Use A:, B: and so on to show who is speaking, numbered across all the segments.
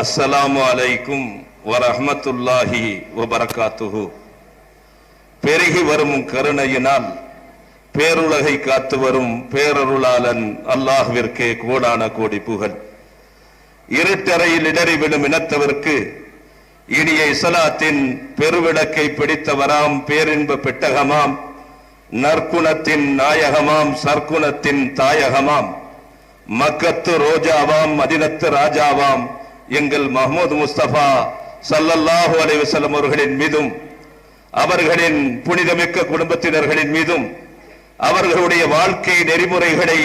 A: அஸ்ஸலாமு அலைக்கும் வரஹமத்துல்லாஹி வபரகாத்துஹு. பெருகி வரும் கருணையினால் பேருலகை காத்து வரும் பேரருளாளன் அல்லாஹுவிற்கே கோடான கோடி புகழ். இருட்டறையில் இடறிவிடும் இனத்தவர்க்கு இனிய இசலாத்தின் பெருவிளக்கை பிடித்தவராம் பேரின்ப பெட்டகமாம் நற்குணத்தின் நாயகமாம் சர்க்குணத்தின் தாயகமாம் மக்கத்து ரோஜாவாம் மதினத்து ராஜாவாம் எங்கள் மஹமது முஸ்தபா சல்லல்லாஹு அலைஹி அவர்களின் மீதும் அவர்களின் புனிதமிக்க குடும்பத்தினர்களின் மீதும் அவர்களுடைய வாழ்க்கை நெறிமுறைகளை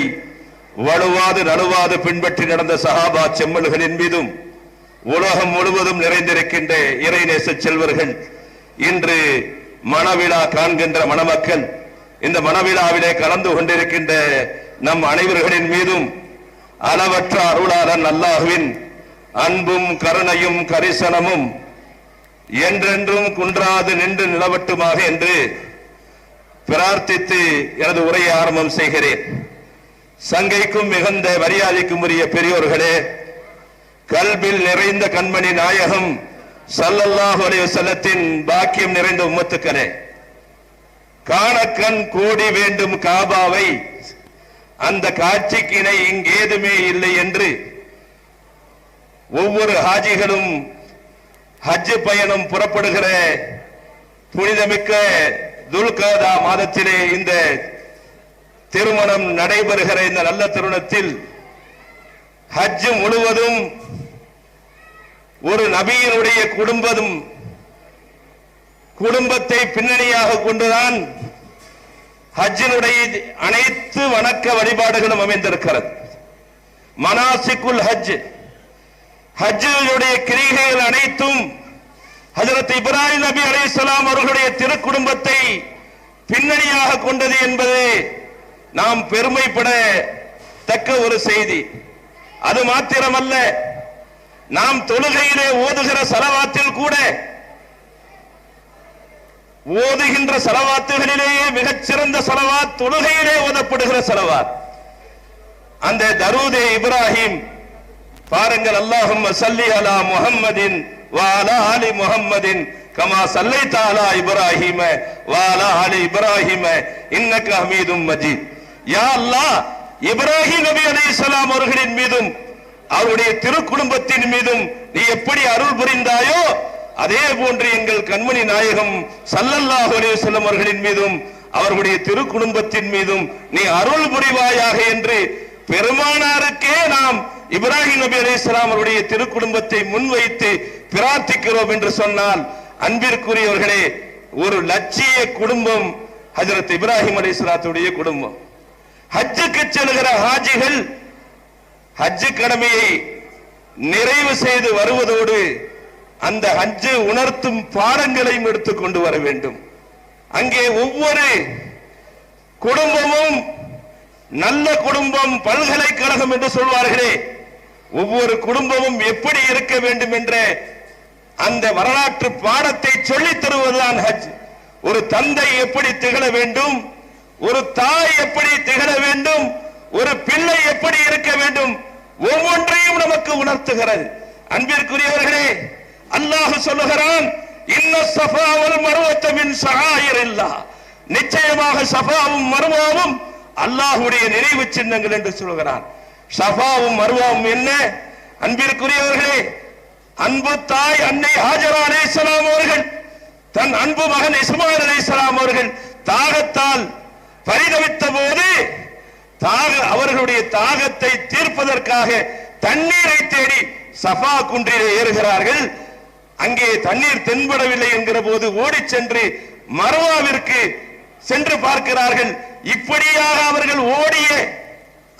A: வலுவாது நழுவாது பின்பற்றி நடந்த சஹாபா செம்மல்களின் மீதும் உலகம் முழுவதும் நிறைந்திருக்கின்ற இறைநேச செல்வர்கள் இன்று மணவிழா காண்கின்ற மணமக்கள் இந்த மணவிழாவிலே கலந்து கொண்டிருக்கின்ற நம் அனைவர்களின் மீதும் அளவற்ற அருளாளன் அல்லாஹுவின் அன்பும் கருணையும் கரிசனமும் என்றென்றும் குன்றாது நின்று நிலவட்டுமாக என்று பிரார்த்தித்து எனது உரையை ஆரம்பம் செய்கிறேன். சங்கைக்கும் மிகுந்த மரியாதைக்கும் உரிய பெரியோர்களே கல்பில் நிறைந்த கண்மணி நாயகம் சல்லல்லாஹு செல்லத்தின் பாக்கியம் நிறைந்த உம்மத்துக்களே காணக்கண் கோடி வேண்டும் காபாவை அந்த காட்சிக்கு இணை இங்கேதுமே இல்லை என்று ஒவ்வொரு ஹாஜிகளும் ஹஜ் பயணம் புறப்படுகிற புனிதமிக்க துல்கதா மாதத்திலே இந்த திருமணம் நடைபெறுகிற இந்த நல்ல தருணத்தில் ஹஜ் முழுவதும் ஒரு நபியினுடைய குடும்பம் குடும்பத்தை பின்னணியாக கொண்டுதான் ஹஜ்ஜினுடைய அனைத்து வணக்க வழிபாடுகளும் அமைந்திருக்கிறது. மனாசிக்குல் ஹஜ் ஹஜ்ஜுடைய கிரிகைகள் அனைத்தும் ஹஜரத் இப்ராஹிம் நபி அலைஹிஸ்ஸலாம் அவர்களுடைய திருக்குடும்பத்தை பின்னணியாக கொண்டது என்பது நாம் பெருமைப்பட தக்க ஒரு செய்தி. அது மாத்திரமல்ல நாம் தொழுகையிலே ஓதுகிற சலவாத்தில் கூட ஓதுகின்ற சலவாத்துகளிலேயே மிகச் சிறந்த சலவாத் தொழுகையிலே ஓதப்படுகிற சலவாத். அந்த தரூதே இப்ராஹிம் பாருங்கள் அல்லாஹும் சல்லி அலா முஹம்மதின் வாலா அலி முஹம்மதின் கமா சல்லை தாலா இப்ராஹிம வாலா அலி இப்ராஹிம இன்னக்கு ஹமீதும் மஜீத். யா அல்லாஹ் இப்ராஹிம் நபி அலைஹிஸ்ஸலாம் அவர்களின் மீதும் அவருடைய திருக்குடும்பத்தின் மீதும் நீ எப்படி அருள் புரிந்தாயோ அதே போன்று எங்கள் கண்மணி நாயகம் சல்லல்லாஹ் அலைஹி அவர்களின் மீதும் அவர்களுடைய திருக்குடும்பத்தின் மீதும் நீ அருள் புரிவாயாக என்று பெருமானாருக்கே நாம் இப்ராஹிம் நபி அலைஹிஸ்ஸலாம் அவருடைய திருக்குடும்பத்தை முன்வைத்து பிரார்த்திக்கிறோம் என்று சொன்னால் அன்பிற்குரியவர்களே ஒரு லட்சிய குடும்பம் ஹஜரத் இப்ராஹிம் அலைஹிஸ்ஸலாத்துடைய குடும்பம். ஹஜ்ஜுக்கு செல்கிற ஹாஜிகள் ஹஜ்ஜு கடமையை நிறைவு செய்து வருவதோடு அந்த ஹஜ்ஜு உணர்த்தும் பாடங்களையும் எடுத்து கொண்டு வர வேண்டும். அங்கே ஒவ்வொரு குடும்பமும் நல்ல குடும்பம் பல்கலைக்கழகம் என்று சொல்வார்களே ஒவ்வொரு குடும்பமும் எப்படி இருக்க வேண்டும் என்ற அந்த வரலாற்று பாடத்தை சொல்லித் தருவதுதான் ஹஜ். ஒரு தந்தை எப்படி திகழ வேண்டும் ஒரு தாய் எப்படி திகழ வேண்டும் ஒரு பிள்ளை எப்படி இருக்க வேண்டும் ஒவ்வொன்றையும் நமக்கு உணர்த்துகிறது. அன்பிற்குரியவர்களே அல்லாஹ் சொல்லுகிறான் இன்ன சஃபாவல் மருவத்தமின் இல்லா நிச்சயமாக சஃபாவும் மருமாவும் அல்லாஹுடைய நினைவு சின்னங்கள் என்று சொல்கிறான் சஃபாவும் மருவாவும் என்ன? அன்பிற்குரியவர்களே அன்பு தாய் அன்னை ஹாஜரா அலைஹிஸ்ஸலாம் அவர்கள் தன் அன்பு மகன் இஸ்மாயில் அலைஹிஸ்ஸலாம் அவர்கள் தாகத்தால் பரிதவித்த போது தாக அவர்களுடைய தாகத்தை தீர்ப்பதற்காக தண்ணீரை தேடி சஃபா குன்றிலே ஏறுகிறார்கள். அங்கே தண்ணீர் தென்படவில்லை என்கிற போது ஓடிச் சென்று மருவாவிற்கு சென்று பார்க்கிறார்கள். இப்படியாக அவர்கள் ஓடிய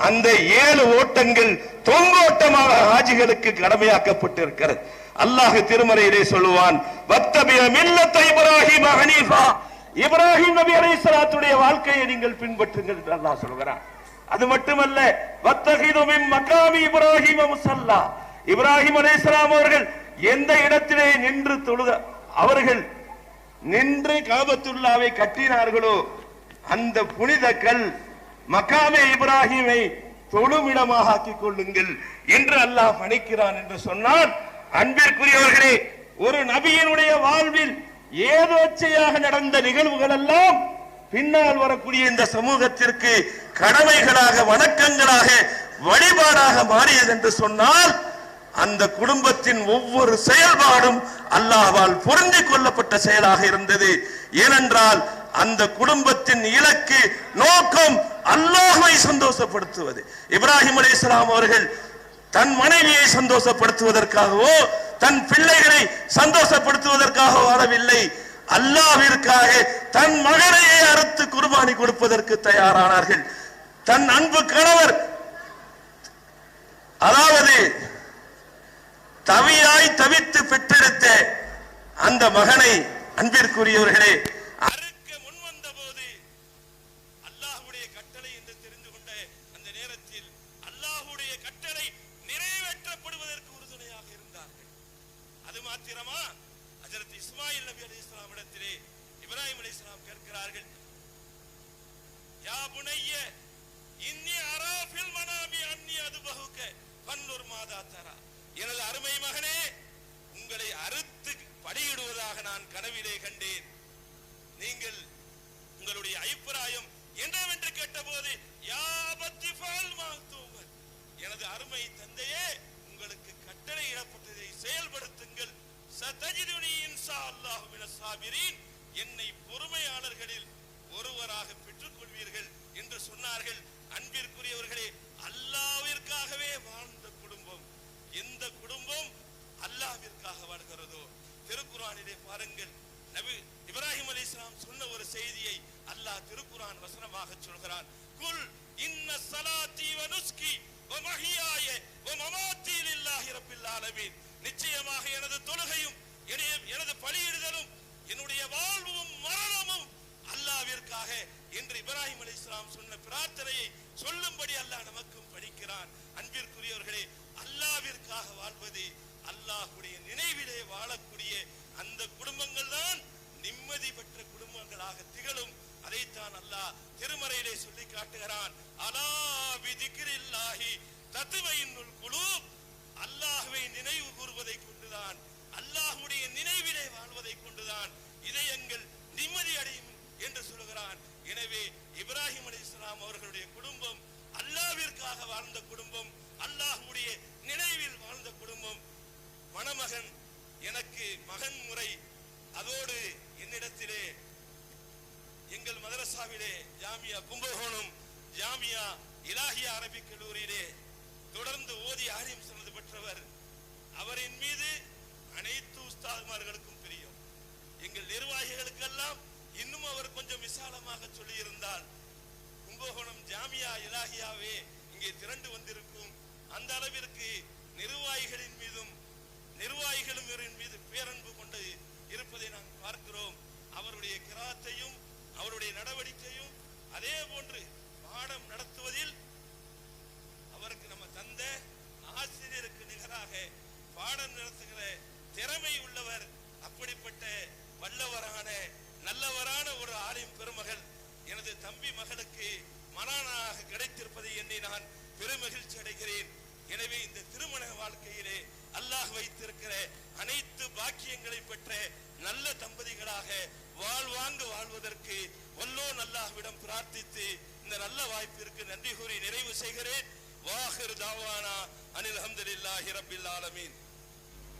A: அந்த ஏழு ஓட்டங்கள் தொங்கோட்டமாக ஹாஜிகளுக்கு கடமையாக்கப்பட்டிருக்கிறது. அல்லாஹ் திருமறையிலே சொல்லுவான் வத்தபிய மில்லத்த இப்ராஹிம் ஹனீஃபா. இப்ராஹிம் நபி அலைஹிஸ்ஸலாத்துடைய வாழ்க்கையை நீங்கள் பின்பற்றுங்கள் என்று அல்லாஹ் சொல்கிறான். அது மட்டுமல்ல வத்தகிது மின் மகாமி இப்ராஹிம் முசல்லா. இப்ராஹிம் அலைஹிஸ்ஸலாம் அவர்கள் எந்த இடத்திலே நின்று தொழுத அவர்கள் நின்று காபத்துல்லாவை கட்டினார்களோ அந்த புனித கல் மக்காமே இப்ராஹிமை தொழுமிடமாக ஆக்கிக் கொள்ளுங்கள் என்று அல்லாஹ் பணிக்கிறான் என்று சொன்னால் அன்பிற்குரியவர்களே ஒரு நபியினுடைய வாழ்வில் ஏதோச்சையாக நடந்த நிகழ்வுகள் எல்லாம் பின்னால் வரக்கூடிய இந்த சமூகத்திற்கு கடமைகளாக வணக்கங்களாக வழிபாடாக மாறியது என்று சொன்னால் அந்த குடும்பத்தின் ஒவ்வொரு செயல்பாடும் அல்லாஹால் பொருந்திக் கொள்ளப்பட்ட செயலாக இருந்தது. ஏனென்றால் அந்த குடும்பத்தின் இலக்கு நோக்கம் அல்லாஹ்வை சந்தோஷப்படுத்துவது. இப்ராஹிம் அலைஹிஸ்ஸலாம் அவர்கள் தன் மனைவியை சந்தோஷப்படுத்துவதற்காகவோ தன் பிள்ளைகளை சந்தோஷப்படுத்துவதற்காக வாழவில்லை அல்லாவிற்காக தன் மகனையே அறுத்து குர்பானி கொடுப்பதற்கு தயாரானார்கள். தன் அன்பு கணவர் அதாவது தவியாய் தவித்து பெற்றெடுத்த அந்த மகனை அன்பிற்குரியவர்களே அறுக்க முன்வந்த போது அல்லாஹ்வுடைய கட்டளை என்று தெரிந்து கொண்ட அந்த நேரத்தில் அல்லாஹ்வுடைய கட்டளை நிறைவேற்றப்படுவதற்கு உறுதுணையாக இருந்தார்கள் அது மாத்திரமா ஹஜரத் இஸ்மாயில் நபி அலைஹிஸ்ஸலாம் இடத்திலே இப்ராஹிம் அலைஹிஸ்ஸலாம் கேட்கிறார்கள் யா புனைய இன்னி அராஃபில் மனாமி அன்னி அது பகுக்க பன்னூர் மாதா தரா. எனது அருமை மகனே உங்களை அறுத்து படியிடுவதாக நான் கனவிலே கண்டேன். நீங்கள் உங்களுடைய அபிப்பிராயம் என்னவென்று கேட்டபோது யாபத்தி ஃபால் மாத்தூமர் எனது அருமை தந்தையே உங்களுக்கு கட்டளை இடப்பட்டதை செயல்படுத்துங்கள். சதஜிதுனி இன்சா அல்லாஹு மினஸ் சாபிரீன். என்னை பொறுமையாளர்களில் ஒருவராக பெற்றுக் கொள்வீர்கள் என்று சொன்னார்கள். அன்பிற்குரியவர்களே அல்லாவிற்காகவே வாழ்ந்த குடும்பம் எந்த குடும்பம் அல்லாவிற்காக வாழ்கிறதோ? திருக்குறானிலே பாருங்கள் நபி இப்ராஹிம் அலைஹிஸ்ஸலாம் சொன்ன ஒரு செய்தியை அல்லாஹ் திருக்குறான் வசனமாக சொல்கிறான். குல் இன்ன சலாத்தி வனுஸ்கி நுஸ்கி வ லில்லாஹி ரப்பில் ஆலமீன். நிச்சயமாக எனது தொழுகையும் எனது- எனது பலியிடுதலும் என்னுடைய வாழ்வும் மரணமும் அல்லாவிற்காக இப்ராஹிம் அலி இஸ்லாம் சொன்ன பிரார்த்தனையை சொல்லும்படி அல்லாஹ் நமக்கும் படிக்கிறான் அன்பிற்குரியவர்களே அல்லாவிற்காக வாழ்வது அல்லாஹுடைய நினைவிலே வாழக்கூடிய அந்த குடும்பங்கள் தான் நிம்மதி பெற்ற குடும்பங்களாக திகழும். அதைத்தான் அல்லாஹ் திருமறையிலே சொல்லி காட்டுகிறான். அலா பிதிக்ரில்லாஹி தத்துவையினுள் குழு அல்லாஹுவை நினைவு கூறுவதை கொண்டுதான் அல்லாஹுடைய நினைவிலே வாழ்வதை கொண்டுதான் இதயங்கள் நிம்மதி அடையும் என்று இஸ்லாம் அவர்களுடைய குடும்பம் அல்லாவிற்காக வாழ்ந்த குடும்பம் அல்லாஹுடைய நினைவில் வாழ்ந்த குடும்பம். மணமகன் எனக்கு மகன் முறை. அதோடு என்னிடத்திலே எங்கள் மதரசாவிலே ஜாமியா கும்பகோணம் ஜாமியா இலாகிய அரபிக் கல்லூரியிலே தொடர்ந்து ஓதி ஆரியம் சொன்னது பெற்றவர். அவரின் மீது அனைத்து உஸ்தாதுமார்களுக்கும் பிரியம். எங்கள் நிர்வாகிகளுக்கெல்லாம் இன்னும் அவர் கொஞ்சம் விசாலமாக சொல்லியிருந்தால் கும்பகோணம் ஜாமியா இலாகியாவே இங்கே திரண்டு வந்திருக்கும். அந்த அளவிற்கு நிர்வாகிகளின் மீதும் நிர்வாகிகளும் இவரின் மீது பேரன்பு கொண்டு இருப்பதை நாம் பார்க்கிறோம். அவருடைய கிராத்தையும் அவருடைய நடவடிக்கையும் அதே போன்று பாடம் நடத்துவதில் அவருக்கு நம்ம தந்த ஆசிரியருக்கு நிகராக பாடம் நடத்துகிற திறமை உள்ளவர் அப்படிப்பட்ட வல்லவரான நல்லவரான ஒரு ஆலயம் பெருமகள் எனது தம்பி மகளுக்கு மனானாக கிடைத்திருப்பதை எண்ணி நான் பெருமகிழ்ச்சி அடைகிறேன். எனவே இந்த திருமண வாழ்க்கையிலே அல்லாஹ் வைத்திருக்கிற அனைத்து பாக்கியங்களை பெற்ற நல்ல தம்பதிகளாக வாழ்வாங்கு வாழ்வதற்கு வல்லோ நல்லாஹ்விடம் பிரார்த்தித்து இந்த நல்ல வாய்ப்பிற்கு நன்றி கூறி நிறைவு செய்கிறேன். வாஹிர் தாவானா அனில் அஹமதுல்லாஹி ரபில் ஆலமீன்.